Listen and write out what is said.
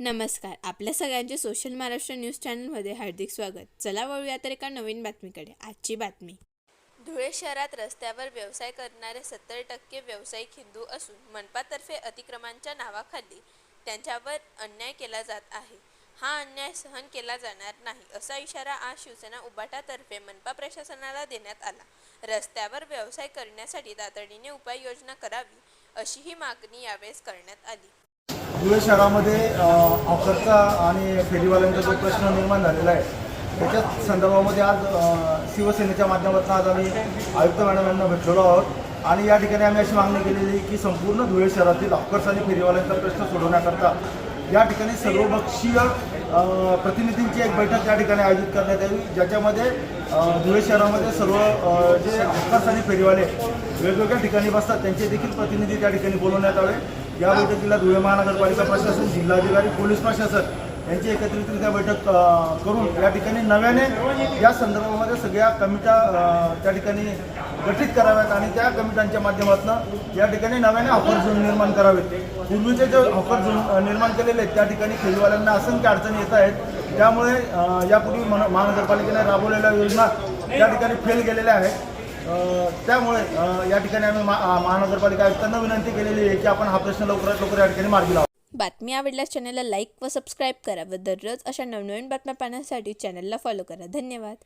नमस्कार. आपल्या सगळ्यांचे सोशल महाराष्ट्र न्यूज चॅनलमध्ये हार्दिक स्वागत. चला वळूया तर एका नवीन बातमीकडे. आजची बातमी. धुळे शहरात रस्त्यावर व्यवसाय करणारे सत्तर टक्के व्यावसायिक हिंदू असून मनपातर्फे अतिक्रमांच्या नावाखाली त्यांच्यावर अन्याय केला जात आहे. हा अन्याय सहन केला जाणार नाही असा इशारा आज शिवसेना उबाटातर्फे मनपा प्रशासनाला देण्यात आला. रस्त्यावर व्यवसाय करण्यासाठी तातडीने उपाययोजना करावी अशीही मागणी यावेळेस करण्यात आली. धुळे शहरामध्ये ऑफरचा आणि फेरीवाल्यांचा जो प्रश्न निर्माण झालेला आहे त्याच्या संदर्भामध्ये आज शिवसेनेच्या माध्यमातून आज आम्ही आयुक्त मॅडम यांना भेटलेलो आहोत. आणि या ठिकाणी आम्ही अशी मागणी केलेली आहे की संपूर्ण धुळे शहरातील ऑफर्स आणि फेरीवाल्यांचा प्रश्न सोडवण्याकरता या ठिकाणी सर्वपक्षीय प्रतिनिधींची एक बैठक त्या ठिकाणी आयोजित करण्यात यावी ज्याच्यामध्ये धुळे शहरामध्ये सर्व जे हॉकर्स आणि फेरीवाले वेगवेगळ्या ठिकाणी बसतात त्यांचे देखील प्रतिनिधी त्या ठिकाणी बोलवण्यात आले या बैठकीला धुळे महानगरपालिका प्रशासन जिल्हाधिकारी पोलीस प्रशासन यांची एकत्रितरित्या बैठक करून या ठिकाणी नव्याने या संदर्भामध्ये सगळ्या कमिट्या त्या ठिकाणी गठीत कराव्यात आणि त्या कमिट्यांच्या माध्यमातून या ठिकाणी नव्याने हॉकर झोन निर्माण करावेत. पूर्वीचे जे हॉकर झोन निर्माण केलेले आहेत त्या ठिकाणी खेळीवाल्यांना असंख्य अडचणी येत आहेत. त्यामुळे यापूर्वी महानगरपालिकेने राबवलेल्या योजना त्या ठिकाणी फेल गेलेल्या आहेत. त्यामुळे या ठिकाणी आम्ही महानगरपालिका आयुक्तांना विनंती केलेली आहे की आपण हा प्रश्न लवकरात लवकर या ठिकाणी मार्गी लावा. बातमी आवडल्यास चॅनलला लाईक व सबस्क्राईब करा व दररोज अशा नवनवीन बातम्या पाहण्यासाठी चॅनलला फॉलो करा. धन्यवाद.